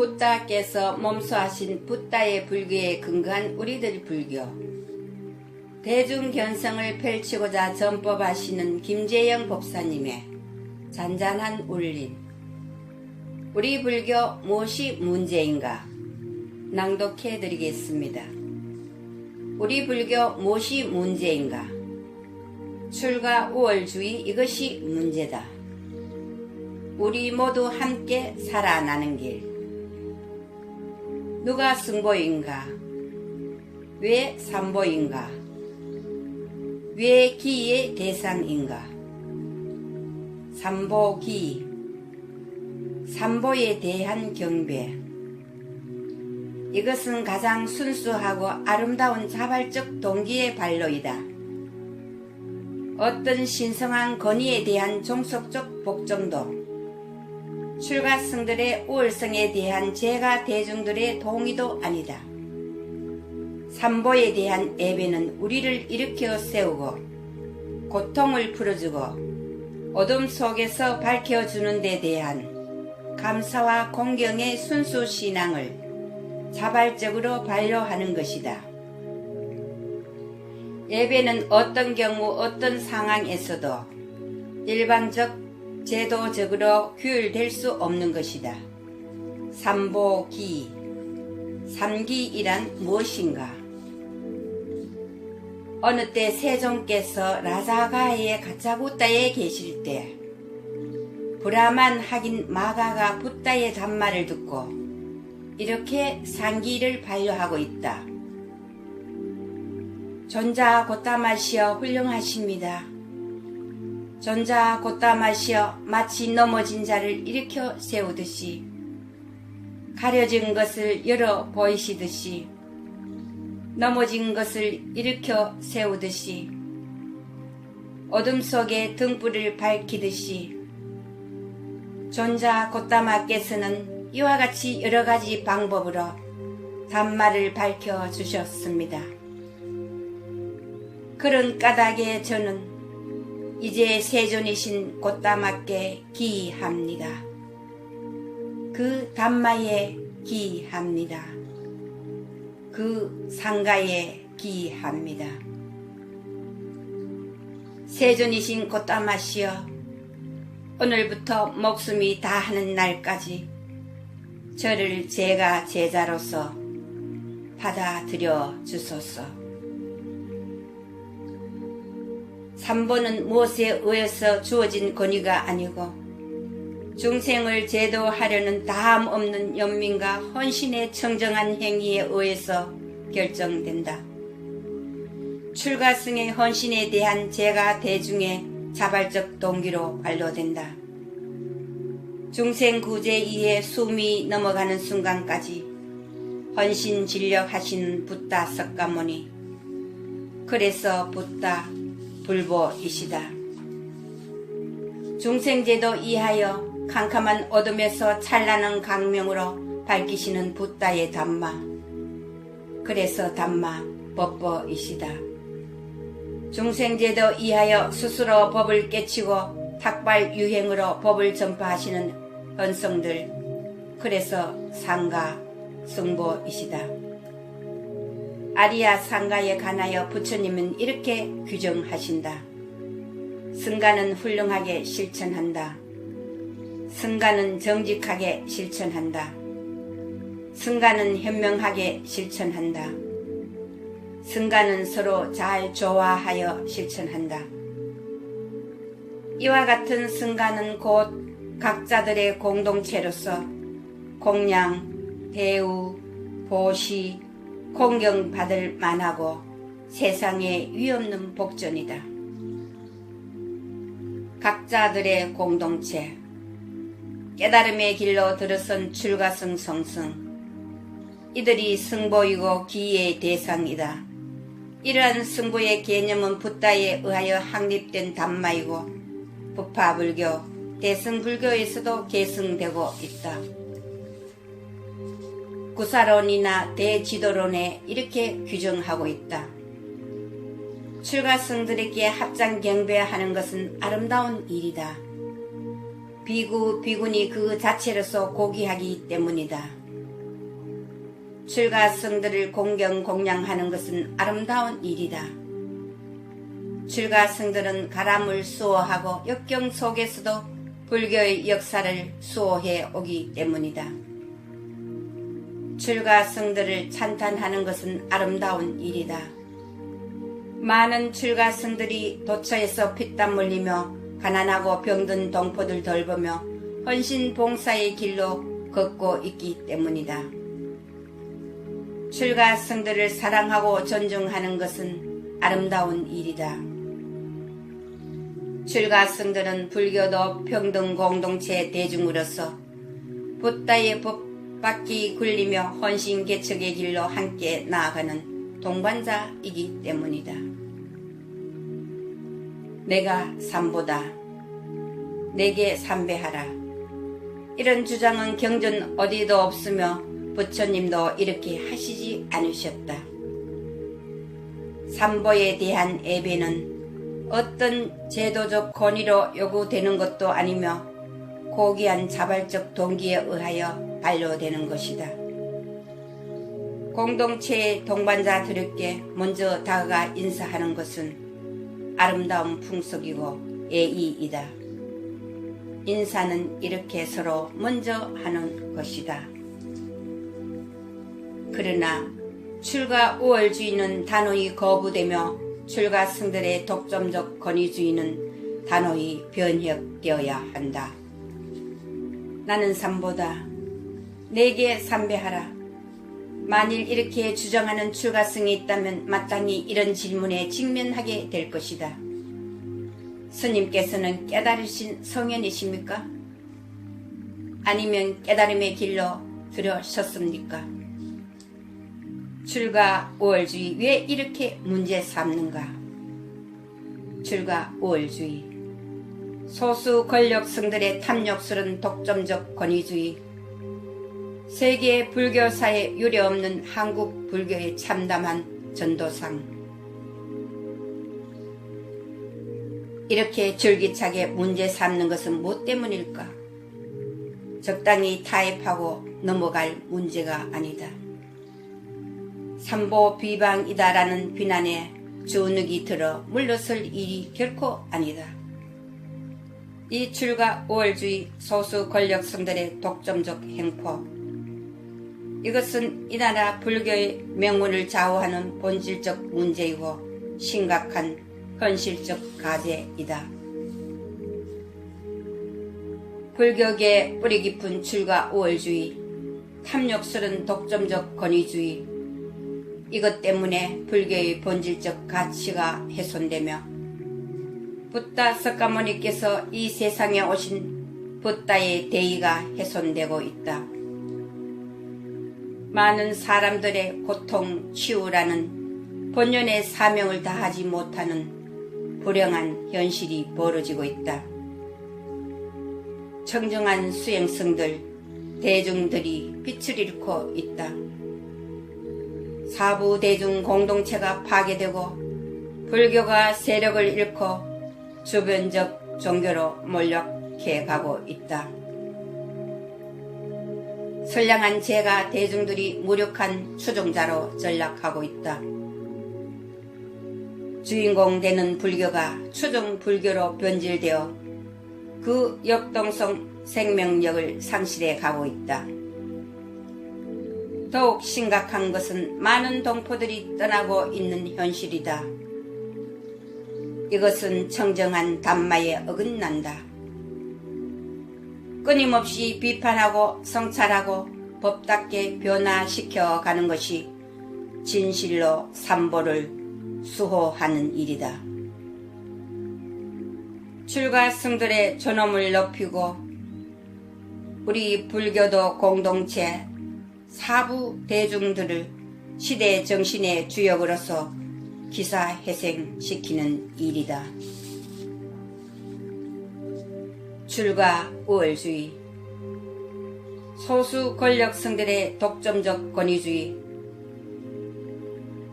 붓다께서 몸소하신 붓다의 불교에 근거한 우리들 불교. 대중견성을 펼치고자 전법하시는 김재영 법사님의 잔잔한 울림. 우리 불교 무엇이 문제인가? 낭독해 드리겠습니다. 우리 불교 무엇이 문제인가? 출가 우월주의 이것이 문제다. 우리 모두 함께 살아나는 길. 누가 승보인가? 왜 삼보인가? 왜 기의 대상인가? 삼보기. 삼보에 대한 경배. 이것은 가장 순수하고 아름다운 자발적 동기의 발로이다. 어떤 신성한 권위에 대한 종속적 복종도 출가승들의 우월성에 대한 제가 대중들의 동의도 아니다. 삼보에 대한 예배는 우리를 일으켜 세우고 고통을 풀어주고 어둠 속에서 밝혀주는 데 대한 감사와 공경의 순수 신앙을 자발적으로 반려하는 것이다. 예배는 어떤 경우 어떤 상황에서도 일반적 제도적으로 규율될 수 없는 것이다. 삼보기 삼기이란 무엇인가? 어느 때 세종께서 라자가의 가짜부다에 계실 때 브라만 하긴 마가가 부다의 잔말을 듣고 이렇게 상기를 반려하고 있다. 존자 고따마시어 훌륭하십니다. 존자 고따마시어 마치 넘어진 자를 일으켜 세우듯이 가려진 것을 열어 보이시듯이 넘어진 것을 일으켜 세우듯이 어둠 속에 등불을 밝히듯이 존자 고따마께서는 이와 같이 여러 가지 방법으로 단말을 밝혀 주셨습니다. 그런 까닭에 저는 이제 세존이신 꽃다맞게 기합니다. 그 단마에 기합니다. 그 상가에 기합니다. 세존이신 꽃다맛이여 오늘부터 목숨이 다하는 날까지 저를 제가 제자로서 받아들여 주소서. 삼보는 무엇에 의해서 주어진 권위가 아니고 중생을 제도하려는 다함 없는 연민과 헌신의 청정한 행위에 의해서 결정된다. 출가승의 헌신에 대한 제가 대중의 자발적 동기로 반로된다. 중생 구제이에 숨이 넘어가는 순간까지 헌신 진력하신 붓다 석가모니 그래서 붓다 불보이시다. 중생제도 이하여 캄캄한 어둠에서 찬란한 강명으로 밝히시는 붓다의 담마 그래서 담마 법보이시다. 중생제도 이하여 스스로 법을 깨치고 탁발 유행으로 법을 전파하시는 헌성들 그래서 상가 승보이시다. 아리아 상가에 관하여 부처님은 이렇게 규정하신다. 승가는 훌륭하게 실천한다. 승가는 정직하게 실천한다. 승가는 현명하게 실천한다. 승가는 서로 잘 조화하여 실천한다. 이와 같은 승가는 곧 각자들의 공동체로서 공양, 대우, 보시, 공경받을 만하고 세상에 위없는 복전이다. 각자들의 공동체, 깨달음의 길로 들어선 출가승 성승, 이들이 승보이고 기의 대상이다. 이러한 승부의 개념은 붓다에 의하여 확립된 단마이고 부파불교, 대승불교에서도 계승되고 있다. 구사론이나 대지도론에 이렇게 규정하고 있다. 출가승들에게 합장 경배하는 것은 아름다운 일이다. 비구, 비군이 그 자체로서 고귀하기 때문이다. 출가성들을 공경 공양하는 것은 아름다운 일이다. 출가성들은 가람을 수호하고 역경 속에서도 불교의 역사를 수호해 오기 때문이다. 출가성들을 찬탄하는 것은 아름다운 일이다. 많은 출가성들이 도처에서 피땀 흘리며 가난하고 병든 동포들 돌보며 헌신 봉사의 길로 걷고 있기 때문이다. 출가성들을 사랑하고 존중하는 것은 아름다운 일이다. 출가성들은 불교도 평등 공동체 대중으로서 부다의 법 밖이 굴리며 헌신 개척의 길로 함께 나아가는 동반자이기 때문이다. 내가 삼보다 내게 삼배하라. 이런 주장은 경전 어디도 없으며 부처님도 이렇게 하시지 않으셨다. 삼보에 대한 예배는 어떤 제도적 권위로 요구되는 것도 아니며 고귀한 자발적 동기에 의하여 반려되는 것이다. 공동체의 동반자들에게 먼저 다가가 인사하는 것은 아름다운 풍속이고 예의이다. 인사는 이렇게 서로 먼저 하는 것이다. 그러나 출가 우월주의는 단호히 거부되며 출가승들의 독점적 권위주의는 단호히 변혁되어야 한다. 나는 삼보다 내게 삼배하라. 만일 이렇게 주장하는 출가승이 있다면 마땅히 이런 질문에 직면하게 될 것이다. 스님께서는 깨달으신 성현이십니까? 아니면 깨달음의 길로 들어섰습니까? 출가 우월주의 왜 이렇게 문제 삼는가? 출가 우월주의 소수 권력층들의 탐욕스런 독점적 권위주의 세계 불교사에 유례없는 한국 불교의 참담한 전도상 이렇게 줄기차게 문제 삼는 것은 무엇 때문일까? 적당히 타협하고 넘어갈 문제가 아니다. 삼보 비방이다라는 비난에 주눅이 들어 물러설 일이 결코 아니다. 이 출가 우월주의 소수 권력성들의 독점적 행포 이것은 이 나라 불교의 명문을 좌우하는 본질적 문제이고 심각한 현실적 가제이다. 불교계 뿌리 깊은 출가 우월주의, 탐욕스런 독점적 권위주의, 이것 때문에 불교의 본질적 가치가 훼손되며 붓다 석가모니께서 이 세상에 오신 붓다의 대의가 훼손되고 있다. 많은 사람들의 고통 치유라는 본연의 사명을 다하지 못하는 불행한 현실이 벌어지고 있다. 청정한 수행성들, 대중들이 빛을 잃고 있다. 사부 대중 공동체가 파괴되고 불교가 세력을 잃고 주변적 종교로 몰락해 가고 있다. 선량한 제가 대중들이 무력한 추종자로 전락하고 있다. 주인공 되는 불교가 추종 불교로 변질되어 그 역동성 생명력을 상실해 가고 있다. 더욱 심각한 것은 많은 동포들이 떠나고 있는 현실이다. 이것은 청정한 담마에 어긋난다. 끊임없이 비판하고 성찰하고 법답게 변화시켜 가는 것이 진실로 삼보를 수호하는 일이다. 출가승들의 존엄을 높이고 우리 불교도 공동체 사부 대중들을 시대 정신의 주역으로서 기사회생시키는 일이다. 출가 우월주의 소수 권력성들의 독점적 권위주의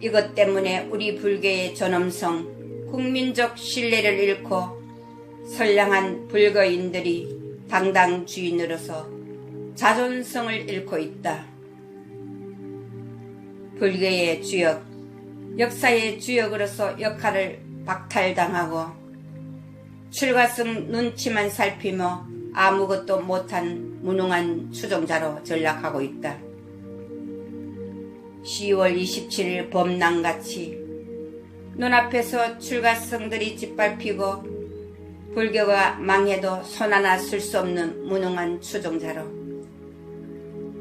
이것 때문에 우리 불교의 존엄성, 국민적 신뢰를 잃고 선량한 불교인들이 당당 주인으로서 자존성을 잃고 있다. 불교의 주역, 역사의 주역으로서 역할을 박탈당하고 출가성 눈치만 살피며 아무것도 못한 무능한 추종자로 전락하고 있다. 10월 27일 범랑같이 눈앞에서 출가성들이 짓밟히고 불교가 망해도 손 하나 쓸 수 없는 무능한 추종자로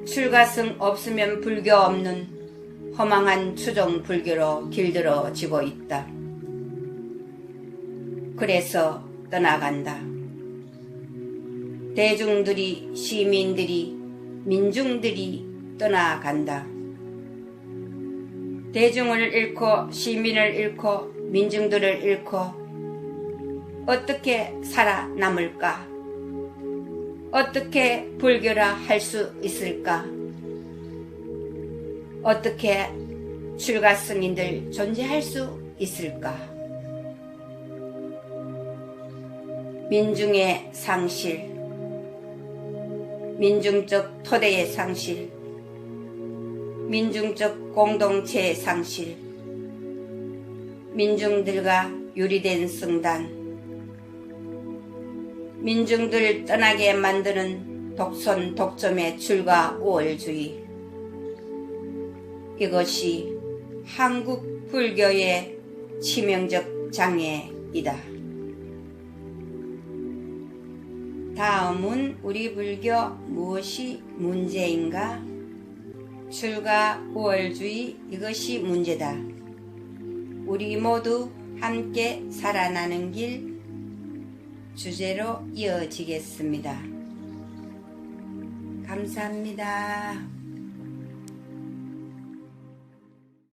출가성 없으면 불교 없는 허망한 추종 불교로 길들어지고 있다. 그래서 떠나간다. 대중들이, 시민들이, 민중들이 떠나간다. 대중을 잃고 시민을 잃고 민중들을 잃고 어떻게 살아남을까? 어떻게 불교라 할 수 있을까? 어떻게 출가 승인들 존재할 수 있을까? 민중의 상실, 민중적 토대의 상실, 민중적 공동체의 상실, 민중들과 유리된 성단, 민중들 떠나게 만드는 독선 독점의 출가 우월주의. 이것이 한국 불교의 치명적 장애이다. 다음은 우리 불교 무엇이 문제인가? 출가 우월주의 이것이 문제다. 우리 모두 함께 살아나는 길 주제로 이어지겠습니다. 감사합니다.